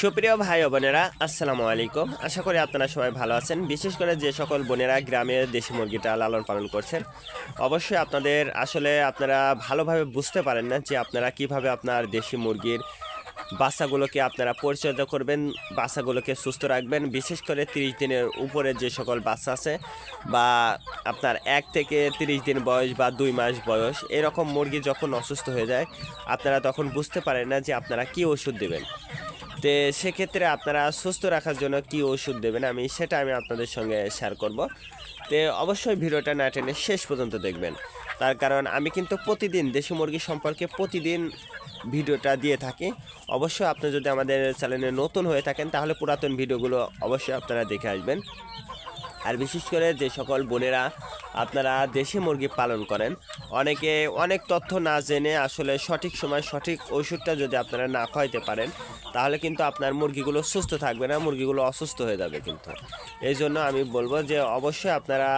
সুপ্রিয় ভাই ও বোনেরা, আসসালামু আলাইকুম। আশা করি আপনারা সবাই ভালো আছেন। বিশেষ করে যে সকল বোনেরা গ্রামে দেশি মুরগিটা লালন পালন করছেন, অবশ্যই আপনাদের আসলে আপনারা ভালোভাবে বুঝতে পারেন না যে আপনারা কীভাবে আপনার দেশি মুরগির বাচ্চাগুলোকে আপনারা পরিচর্যা করবেন, বাচ্চাগুলোকে সুস্থ রাখবেন। বিশেষ করে তিরিশ দিনের উপরে যে সকল বাচ্চা আছে বা আপনার এক থেকে তিরিশ দিন বয়স বা দুই মাস বয়স, এরকম মুরগি যখন অসুস্থ হয়ে যায়, আপনারা তখন বুঝতে পারেন না যে আপনারা কি ওষুধ দেবেন। তো সেক্ষেত্রে আপনারা সুস্থ রাখার জন্য কি ওষুধ দেবেন আমি সেটা আমি আপনাদের সঙ্গে শেয়ার করব। তো অবশ্যই ভিডিওটা না টেনে শেষ পর্যন্ত দেখবেন। তার কারণ আমি কিন্তু প্রতিদিন দেশি মুরগি সম্পর্কে প্রতিদিন ভিডিওটা দিয়ে থাকি। অবশ্যই আপনি যদি আমাদের চ্যানেলে নতুন হয়ে থাকেন তাহলে পুরাতন ভিডিওগুলো অবশ্যই আপনারা দেখে আসবেন। আর বিশেষ করে যে সকল বোনেরা আপনারা দেশি মুরগি পালন করেন, অনেকে অনেক তথ্য না জেনে আসলে সঠিক সময় সঠিক ওষুধটা যদি আপনারা না খাওয়াইতে পারেন, তাহলে কিন্তু আপনার মুরগিগুলো সুস্থ থাকবে না, মুরগিগুলো অসুস্থ হয়ে যাবে কিন্তু। এই জন্য আমি বলব যে অবশ্যই আপনারা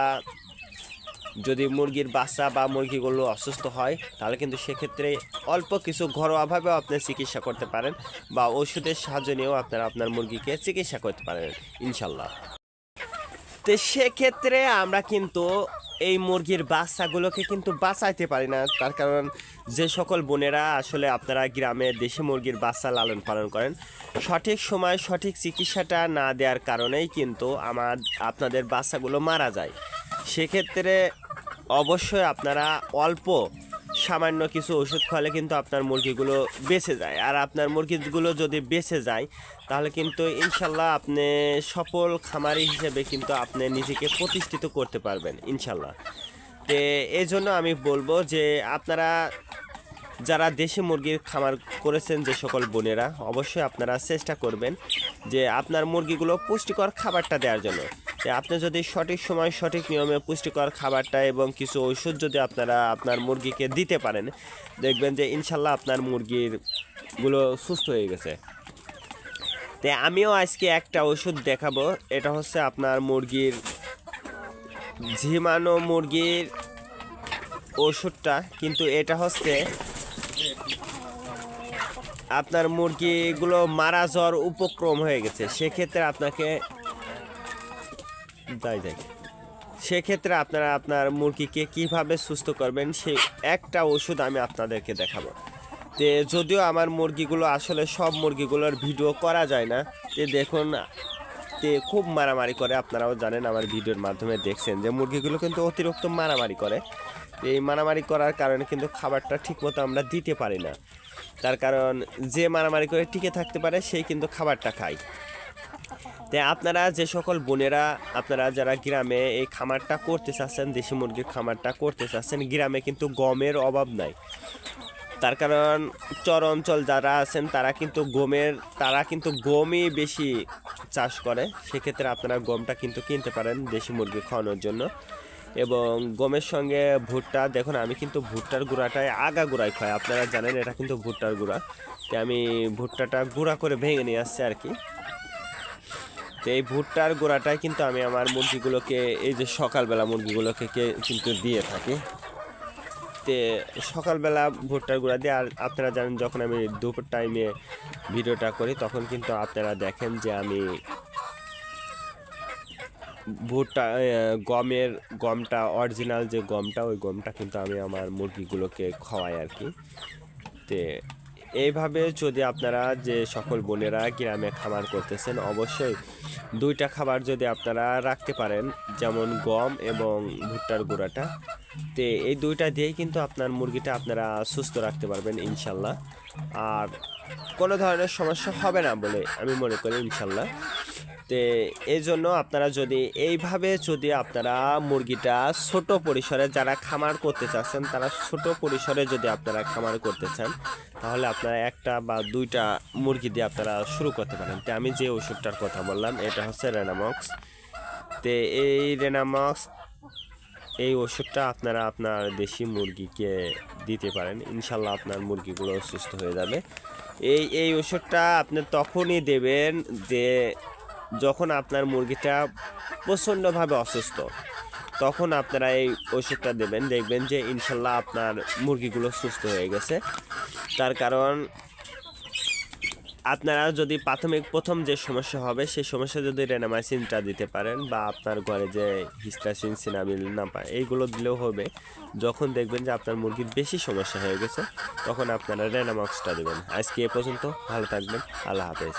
যদি মুরগির বাচ্চা বা মুরগিগুলো অসুস্থ হয়, তাহলে কিন্তু সেক্ষেত্রে অল্প কিছু ঘরোয়াভাবেও আপনি চিকিৎসা করতে পারেন বা ওষুধের সাহায্য নিয়েও আপনারা আপনার মুরগিকে চিকিৎসা করতে পারেন, ইনশাল্লাহ। তো সেক্ষেত্রে আমরা কিন্তু এই মুরগির বাচ্চাগুলোকে কিন্তু বাঁচাইতে পারি না। তার কারণ যে সকল বোনেরা আসলে আপনারা গ্রামে দেশি মুরগির বাচ্চা লালন পালন করেন, সঠিক সময় সঠিক চিকিৎসাটা না দেওয়ার কারণেই কিন্তু আমার, আপনাদের বাচ্চাগুলো মারা যায়। সেক্ষেত্রে অবশ্যই আপনারা অল্প সামান্য কিছু ওষুধ খাওয়ালে কিন্তু আপনার মুরগিগুলো বেঁচে যায়। আর আপনার মুরগিগুলো যদি বেঁচে যায়, তাহলে কিন্তু ইনশাল্লাহ আপনি সফল খামারি হিসেবে কিন্তু আপনি নিজেকে প্রতিষ্ঠিত করতে পারবেন, ইনশাল্লাহ। তো এই জন্য আমি বলব যে আপনারা যারা দেশি মুরগির খামার করেছেন, যে সকল বোনেরা, অবশ্যই আপনারা চেষ্টা করবেন যে আপনার মুরগিগুলো পুষ্টিকর খাবারটা দেওয়ার জন্য। আপনি যদি সঠিক সময় সঠিক নিয়মে পুষ্টিকর খাবারটা এবং কিছু ওষুধ যদি আপনারা আপনার মুরগিকে দিতে পারেন, দেখবেন যে ইনশাল্লাহ আপনার মুরগিরগুলো সুস্থ হয়ে গেছে। তো আমিও আজকে একটা ওষুধ দেখাবো, এটা হচ্ছে আপনার মুরগির ঝিমানো মুরগির ওষুধটা কিন্তু এটা হচ্ছে আপনার মুরগিগুলো মারা যাওয়ার উপক্রম হয়ে গেছে। সেক্ষেত্রে আপনাকে যাই যাই সেক্ষেত্রে আপনারা আপনার মুরগিকে কীভাবে সুস্থ করবেন, সেই একটা ওষুধ আমি আপনাদেরকে দেখাবো। তে যদিও আমার মুরগিগুলো আসলে সব মুরগিগুলোর ভিডিও করা যায় না, তে দেখুন, তে খুব মারামারি করে, আপনারাও জানেন আমার ভিডিওর মাধ্যমে দেখছেন যে মুরগিগুলো কিন্তু অতিরিক্ত মারামারি করে। এই মারামারি করার কারণে কিন্তু খাবারটা ঠিকমতো আমরা দিতে পারি না। তার কারণ যে মারামারি করে টিকে থাকতে পারে সেই কিন্তু খাবারটা খায়। তাই আপনারা যে সকল বোনেরা, আপনারা যারা গ্রামে এই খামারটা করতে চাচ্ছেন, দেশি মুরগির খামারটা করতে চাচ্ছেন, গ্রামে কিন্তু গমের অভাব নাই। তার কারণ চর অঞ্চল যারা আছেন, তারা কিন্তু গমের, তারা কিন্তু গমই বেশি চাষ করে। সেক্ষেত্রে আপনারা গমটা কিন্তু কিনতে পারেন দেশি মুরগি খাওয়ানোর জন্য। এবং গমের সঙ্গে ভুট্টা, দেখুন আমি কিন্তু ভুট্টার গুঁড়াটায় আগা গুঁড়াই খাই। আপনারা জানেন এটা কিন্তু ভুট্টার গুঁড়া। তো আমি ভুট্টাটা গুঁড়া করে ভেঙে নিয়ে আসছি আর কি। তো এই ভুট্টার গোড়াটাই কিন্তু আমি আমার মুরগিগুলোকে, এই যে সকালবেলা মুরগিগুলোকে কিন্তু দিয়ে থাকি। তে সকালবেলা ভুট্টার গুঁড়া দিয়ে, আর আপনারা জানেন যখন আমি দুপুর টাইমে ভিডিওটা করি, তখন কিন্তু আপনারা দেখেন যে আমি ভুট্টা গমের গমটা অরিজিনাল যে গমটা, ওই গমটা কিন্তু আমি আমার মুরগিগুলোকে খাওয়াই আর কি। তে এইভাবে যদি আপনারা যে সকল বোনেরা গ্রামে খামার করতেছেন, অবশ্যই দুইটা খাবার যদি আপনারা রাখতে পারেন, যেমন গম এবং ভুট্টার গুঁড়াটা, তে এই দুইটা দিয়েই কিন্তু আপনার মুরগিটা আপনারা সুস্থ রাখতে পারবেন, ইনশাল্লাহ। আর কোনো ধরনের সমস্যা হবে না বলে আমি মনে করি, ইনশাল্লাহ। তে এই জন্য আপনারা যদি এইভাবে যদি আপনারা মুরগিটা ছোট পরিসরে যারা খামার করতে চাচ্ছেন, তারা ছোট পরিসরে যদি আপনারা খামার করতে চান, তাহলে আপনারা একটা বা দুইটা মুরগি দিয়ে আপনারা শুরু করতে পারেন। তো আমি যে ওষুধটার কথা বললাম, এটা হচ্ছে রেনামক্স তে এই রেনামক্স এই ওষুধটা আপনারা আপনার দেশি মুরগিকে দিতে পারেন। ইনশাল্লাহ আপনার মুরগিগুলো সুস্থ হয়ে যাবে। এই এই ওষুধটা আপনি তখনই দেবেন যে যখন আপনার মুরগিটা প্রচণ্ডভাবে অসুস্থ, তখন আপনারা এই ওষুধটা দেবেন। দেখবেন যে ইনশাল্লাহ আপনার মুরগিগুলো সুস্থ হয়ে গেছে। তার কারণ, আপনারা যদি প্রাথমিক প্রথম যে সমস্যা হবে, সেই সমস্যা যদি রেনামাইসিনটা দিতে পারেন বা আপনার ঘরে যে হিস্টাসিন, সিনাবিল না পায় এইগুলো দিলেও হবে। যখন দেখবেন যে আপনার মুরগির বেশি সমস্যা হয়ে গেছে, তখন আপনারা রেনামক্সটা দেবেন। আজকে এ পর্যন্ত, ভালো থাকবেন। আল্লাহ হাফেজ।